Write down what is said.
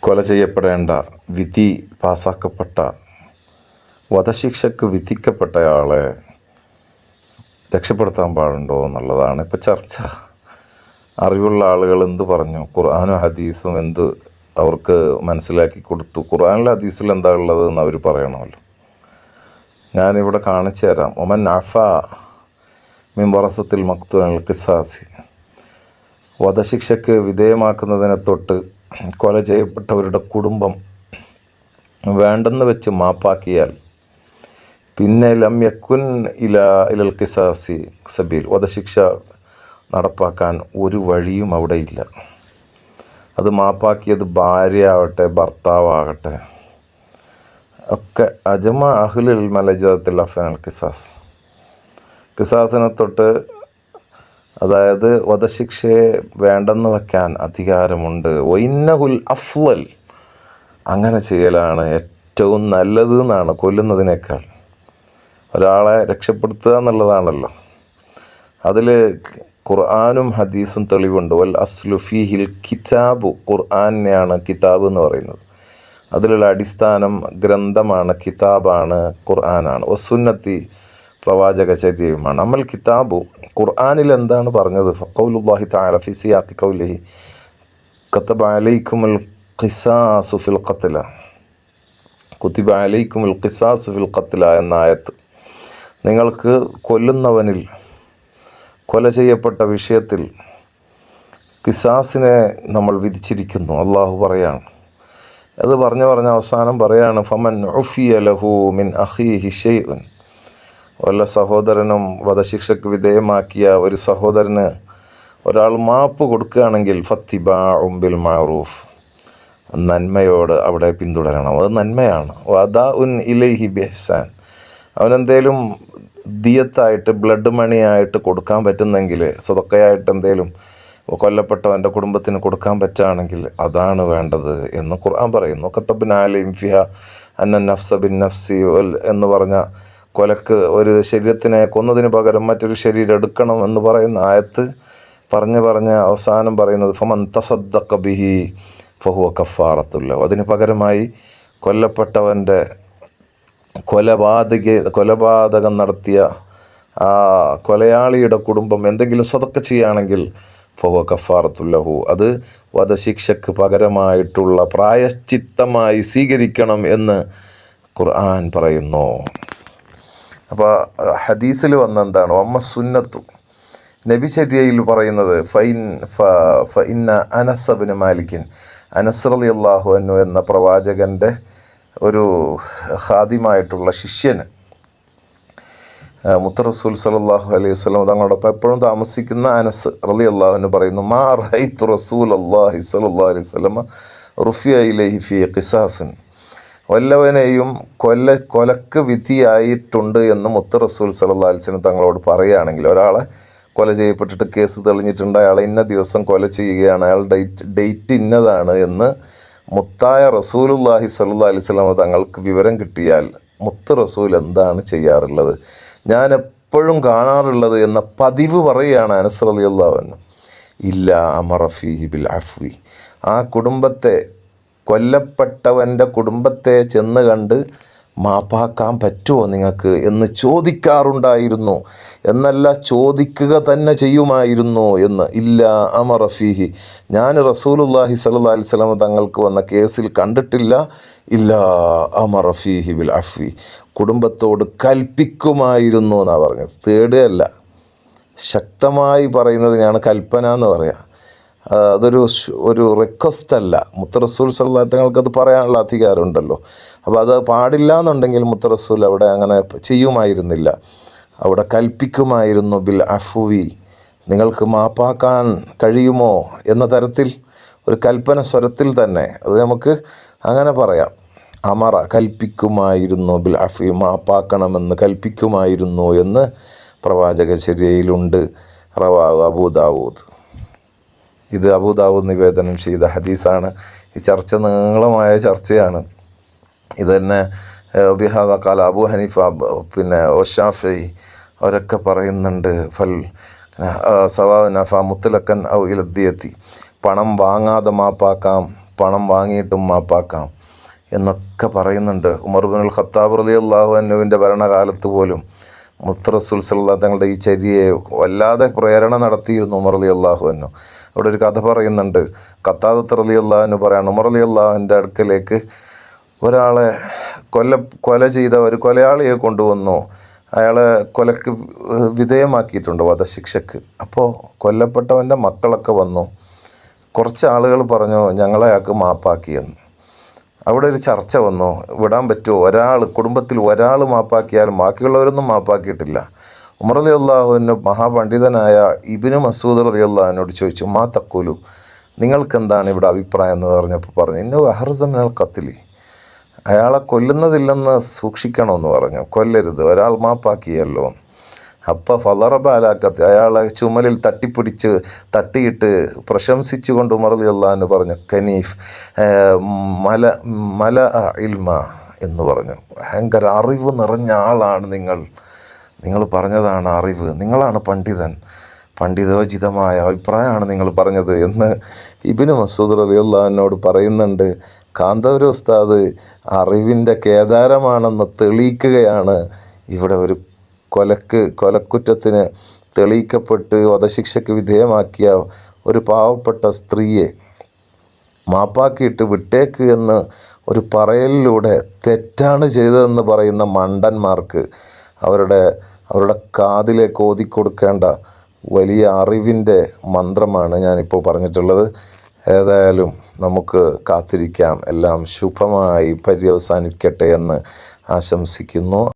കൊല ചെയ്യപ്പെടേണ്ട വിധി പാസാക്കപ്പെട്ട വധശിക്ഷക്ക് വിധിക്കപ്പെട്ടയാളെ രക്ഷപ്പെടുത്താൻ പാടുണ്ടോ എന്നുള്ളതാണ് ഇപ്പോൾ ചർച്ച. അറിവുള്ള ആളുകൾ എന്ത് പറഞ്ഞു? ഖുർആാനും ഹദീസും എന്ത് അവർക്ക് മനസ്സിലാക്കി കൊടുത്തു? ഖുർആാനിലെ ഹദീസിൽ എന്താ ഉള്ളത് എന്ന് അവർ പറയണമല്ലോ. ഞാനിവിടെ കാണിച്ചു തരാം. ഒമൻ അഫ വറസത്തിൽ മക്തുനൽ കിസാസി വധശിക്ഷയ്ക്ക് വിധേയമാക്കുന്നതിനെ തൊട്ട് കൊല ചെയ്യപ്പെട്ടവരുടെ കുടുംബം വേണ്ടെന്ന് വെച്ച് മാപ്പാക്കിയാൽ പിന്നെ ലം യക്കുൻ ഇല ഇലൽ കിസാസി സബീൽ. വധശിക്ഷ നടപ്പാക്കാൻ ഒരു വഴിയും അവിടെ ഇല്ല. അത് മാപ്പാക്കിയത് ഭാര്യ ആവട്ടെ ഭർത്താവാകട്ടെ. ഒക്കെ അജമ അഹ്ലുൽ മലജത്തിൽ അഫനൽ കിസാസ് കിസാസിനെ തൊട്ട് അതായത് വധശിക്ഷയെ വേണ്ടെന്ന് വയ്ക്കാൻ അധികാരമുണ്ട്. ഒയിന്നഹുൽ അഫ്ലൽ. അങ്ങനെ ചെയ്യലാണ് ഏറ്റവും നല്ലത് എന്നാണ് കൊല്ലുന്നതിനേക്കാൾ. ഒരാളെ രക്ഷപ്പെടുത്തുക എന്നുള്ളതാണല്ലോ. അതിൽ ഖുർആാനും ഹദീസും തെളിവുണ്ട്. വൽ അസ്ലുഫിഹിൽ കിതാബു. ഖുർആാനെയാണ് കിതാബ് എന്ന് പറയുന്നത്. അതിലുള്ള അടിസ്ഥാനം ഗ്രന്ഥമാണ് കിതാബാണ് ഖുർആനാണ്. വസുന്നത്തി പ്രവാചക ചര്യയുമാണ് അമൽ കിതാബു ഖുർആാനിൽ എന്താണ് പറഞ്ഞത്? ഫക്കൗലുല്ലാഹി താല ഫിസിയാത്തി കൗലിഹി കത്തബ അലൈക്കുമൽ ഖിസാസു ഫിൽ ഖത്തില കുത്തിബ അലൈക്കുമുൽ ഖിസാസു ഫിൽ ഖത്തില എന്ന ആയത്ത്. നിങ്ങൾക്ക് കൊല്ലുന്നവനിൽ കൊല ചെയ്യപ്പെട്ട വിഷയത്തിൽ കിസാസിനെ നമ്മൾ വിധിച്ചിരിക്കുന്നു. അള്ളാഹു പറയാണ്. അത് പറഞ്ഞു പറഞ്ഞ അവസാനം പറയാണ് ഫമൻ ഉഫിയ ലഹു മിൻ അഹി ഷെയ്ഉൻ വല്ല സഹോദരനും വധശിക്ഷയ്ക്ക് വിധേയമാക്കിയ ഒരു സഹോദരന് ഒരാൾ മാപ്പ് കൊടുക്കുകയാണെങ്കിൽ ഫത്തിബാ ഉംബിൽ മാറൂഫ് നന്മയോട് അവിടെ പിന്തുടരണം. അത് നന്മയാണ്. വദാ ഉൻ ഇലൈഹി ബെഹ്സാൻ. അവനെന്തേലും ദിയത്തായിട്ട് ബ്ലഡ് മണിയായിട്ട് കൊടുക്കാൻ പറ്റുന്നെങ്കിൽ സ്വതക്കയായിട്ട് എന്തേലും കൊല്ലപ്പെട്ടവന്റെ കുടുംബത്തിന് കൊടുക്കാൻ പറ്റുകയാണെങ്കിൽ അതാണ് വേണ്ടത് എന്ന് ഖുർആൻ പറയുന്നു. കത്തബിനാലിം ഫിഹ അന്ന നഫ്സ ബിൻ നഫ്സി എന്ന് പറഞ്ഞ കൊലക്ക് ഒരു ശരീരത്തിനെ കൊന്നതിന് പകരം മറ്റൊരു ശരീരം എടുക്കണം എന്ന് പറയുന്ന ആയത്ത് പറഞ്ഞ് പറഞ്ഞ് അവസാനം പറയുന്നത് ഫമൻ തസദ്ദഖ ബിഹി ഫഹുവ കഫാറത്തുല്ല അതിന് പകരമായി കൊല്ലപ്പെട്ടവന്റെ കൊലപാതക കൊലപാതകം നടത്തിയ ആ കൊലയാളിയുടെ കുടുംബം എന്തെങ്കിലും സ്വതക്ക ചെയ്യുകയാണെങ്കിൽ ഫഹുവ കഫാറത്തുല്ലഹു അത് വധശിക്ഷക്ക് പകരമായിട്ടുള്ള പ്രായശ്ചിത്തമായി സ്വീകരിക്കണം എന്ന് ഖുർആൻ പറയുന്നു. അപ്പോൾ ഹദീസിൽ വന്ന എന്താണ് അമ്മ സുന്നത്തു നബിചര്യയിൽ പറയുന്നത് ഫൈൻ ഫ ഇന്ന അനസബിന് മാലിക്കിൻ. അനസ്രലി അള്ളാഹു അന്നു എന്ന പ്രവാചകന്റെ ഒരു ഹാദിമായിട്ടുള്ള ശിഷ്യന് മുത്ത റസൂൽ സലാഹു അലൈഹി വസ്ലം തങ്ങളോടൊപ്പം എപ്പോഴും താമസിക്കുന്ന അനസ് റലി അള്ളാഹുവിന് പറയുന്നു മാ റഹൈത്ത് റസൂൽ അള്ളാഹി സലാഹു അലൈഹി വസ്ലമ റുഫിയ ഇലഹി ഫി ഖിസാസുൻ. വല്ലവനെയും കൊല്ല കൊലക്ക് വിധിയായിട്ടുണ്ട് എന്ന് മുത്ത റസൂൽ സല്ലാ അലിസ്ലം തങ്ങളോട് പറയുകയാണെങ്കിൽ ഒരാളെ കൊല ചെയ്യപ്പെട്ടിട്ട് കേസ് തെളിഞ്ഞിട്ടുണ്ട് അയാളെ ഇന്ന ദിവസം കൊല ചെയ്യുകയാണ് അയാൾ ഡേറ്റ് ഡേറ്റ് ഇന്നതാണ് എന്ന് മുത്തായ റസൂലുല്ലാഹി സല്ലാ അലിസ്ലാമ തങ്ങൾക്ക് വിവരം കിട്ടിയാൽ മുത്ത് റസൂൽ എന്താണ് ചെയ്യാറുള്ളത്? ഞാൻ എപ്പോഴും കാണാറുള്ളത് എന്ന പതിവ് പറയുകയാണ് അനസ് അലി അള്ളാഹുവിന് ഇല്ല അമറഫി ബിൽ അഫ്വി. ആ കുടുംബത്തെ കൊല്ലപ്പെട്ടവന്റെ കുടുംബത്തെ ചെന്ന് കണ്ട് മാപ്പാക്കാൻ പറ്റുമോ നിങ്ങൾക്ക് എന്ന് ചോദിക്കാറുണ്ടായിരുന്നു. എന്നല്ല ചോദിക്കുക തന്നെ ചെയ്യുമായിരുന്നു എന്ന്. ഇല്ല അമറഫീഹി ഞാൻ റസൂലുല്ലാഹി സല്ലാ അലിസ്ലാം തങ്ങൾക്ക് വന്ന കേസിൽ കണ്ടിട്ടില്ല. ഇല്ല അമറഫീഹി ബിൽ അഫി കുടുംബത്തോട് കൽപ്പിക്കുമായിരുന്നു എന്നാണ് പറഞ്ഞത്. തേടുകയല്ല. ശക്തമായി പറയുന്നതിനാണ് കൽപ്പന എന്ന് പറയാം. അതൊരു ഒരു റിക്വസ്റ്റ് അല്ല. മുത്തറസൂൽ സല്ലാത്തങ്ങൾക്ക് അത് പറയാനുള്ള അധികാരമുണ്ടല്ലോ. അപ്പോൾ അത് പാടില്ല എന്നുണ്ടെങ്കിൽ മുത്തറസൂൽ അവിടെ അങ്ങനെ ചെയ്യുമായിരുന്നില്ല. അവിടെ കൽപ്പിക്കുമായിരുന്നു ബിൽ അഫുവി. നിങ്ങൾക്ക് മാപ്പാക്കാൻ കഴിയുമോ എന്ന തരത്തിൽ ഒരു കൽപ്പന സ്വരത്തിൽ തന്നെ. അത് നമുക്ക് അങ്ങനെ പറയാം. അമറ കൽപ്പിക്കുമായിരുന്നു ബിൽ അഫി മാപ്പാക്കണമെന്ന് കൽപ്പിക്കുമായിരുന്നു എന്ന് പ്രവാചക ചര്യയിലുണ്ട്. റവാവ് അബൂദാവൂദ്. ഇത് അബൂദാവൂദ് നിവേദനം ചെയ്ത ഹദീസാണ്. ഈ ചർച്ച നീളമായ ചർച്ചയാണ്. ഇത് തന്നെ ബിഹാദ കാല അബു ഹനീഫ പിന്നെ ഒഷാഫി അവരൊക്കെ പറയുന്നുണ്ട് ഫൽ സവാ നഫ മുത്തലക്കൻ ഔ പണം വാങ്ങാതെ മാപ്പാക്കാം പണം വാങ്ങിയിട്ടും മാപ്പാക്കാം എന്നൊക്കെ പറയുന്നുണ്ട്. ഉമർ ബിൻ ഖത്താബ് റലി അള്ളാഹു അന്നുവിന്റെ ഭരണകാലത്ത് പോലും മുത്തറസുൽ സല്ല തങ്ങളുടെ ഈ ചര്യയെ വല്ലാതെ പ്രേരണ നടത്തിയിരുന്നു ഉമർ അലി അള്ളാഹുവിനു അവിടെ ഒരു കഥ പറയുന്നുണ്ട്. കത്താദത്ത് അലി അള്ളാഹുവിന് പറയാണ് ഉമർ അലി അള്ളാഹുവിന്റെ അടുക്കലേക്ക് ഒരാളെ കൊല കൊല ചെയ്ത ഒരു കൊലയാളിയെ കൊണ്ടുവന്നു. അയാളെ കൊലക്ക് വിധേയമാക്കിയിട്ടുണ്ട് വധശിക്ഷക്ക്. അപ്പോൾ കൊല്ലപ്പെട്ടവന്റെ മക്കളൊക്കെ വന്നു. കുറച്ച് ആളുകൾ പറഞ്ഞു ഞങ്ങളെ അയാൾക്ക് മാപ്പാക്കിയെന്ന്. അവിടെ ഒരു ചർച്ച വന്നു. വിടാൻ പറ്റുമോ? ഒരാൾ കുടുംബത്തിൽ ഒരാൾ മാപ്പാക്കിയാൽ ബാക്കിയുള്ളവരൊന്നും മാപ്പാക്കിയിട്ടില്ല. ഉമർ അലി അള്ളാഹുവിന് മഹാപണ്ഡിതനായ ഇബിന് മസൂദ് അലി അള്ളാഹുവിനോട് ചോദിച്ചു മാ തക്കൂലു നിങ്ങൾക്കെന്താണ് ഇവിടെ അഭിപ്രായം? എന്ന് പറഞ്ഞപ്പോൾ പറഞ്ഞു ഇന്നു അഹർസമിനൽ കത്തിലി അയാളെ കൊല്ലുന്നതില്ലെന്ന് സൂക്ഷിക്കണമെന്ന് പറഞ്ഞു. കൊല്ലരുത്. ഒരാൾ മാപ്പാക്കിയല്ലോ. അപ്പം ഫലറബ അലാക്കത്ത് അയാളെ ചുമലിൽ തട്ടിപ്പിടിച്ച് തട്ടിയിട്ട് പ്രശംസിച്ചു കൊണ്ട് ഉമർലി അള്ളഹാന്ന് പറഞ്ഞു കനീഫ് മല മല ഇൽമ എന്ന് പറഞ്ഞു. ഭയങ്കര അറിവ് നിറഞ്ഞ ആളാണ് നിങ്ങൾ. നിങ്ങൾ പറഞ്ഞതാണ് അറിവ്. നിങ്ങളാണ് പണ്ഡിതൻ. പണ്ഡിതോചിതമായ അഭിപ്രായമാണ് നിങ്ങൾ പറഞ്ഞത് എന്ന് ഇബിന് മസൂദ് റലി അള്ളഹാനോട് പറയുന്നുണ്ട്. കാന്തപുര ഉസ്താദ് അറിവിന്റെ കേദാരമാണെന്ന് തെളിയിക്കുകയാണ്. ഇവിടെ ഒരു കൊലക്ക് കൊലക്കുറ്റത്തിന് തെളിയിക്കപ്പെട്ട് വധശിക്ഷയ്ക്ക് വിധേയമാക്കിയ ഒരു പാവപ്പെട്ട സ്ത്രീയെ മാപ്പാക്കിയിട്ട് വിട്ടേക്ക് എന്ന് ഒരു പറയലിലൂടെ തെറ്റാണ് ചെയ്തതെന്ന് പറയുന്ന മണ്ടന്മാർക്ക് അവരുടെ അവരുടെ കാതിലേക്ക് ഓതിക്കൊടുക്കേണ്ട വലിയ അറിവിന്റെ മന്ത്രമാണ് ഞാനിപ്പോൾ പറഞ്ഞിട്ടുള്ളത്. ഏതായാലും നമുക്ക് കാത്തിരിക്കാം. എല്ലാം ശുഭമായി പര്യവസാനിക്കട്ടെ എന്ന് ആശംസിക്കുന്നു.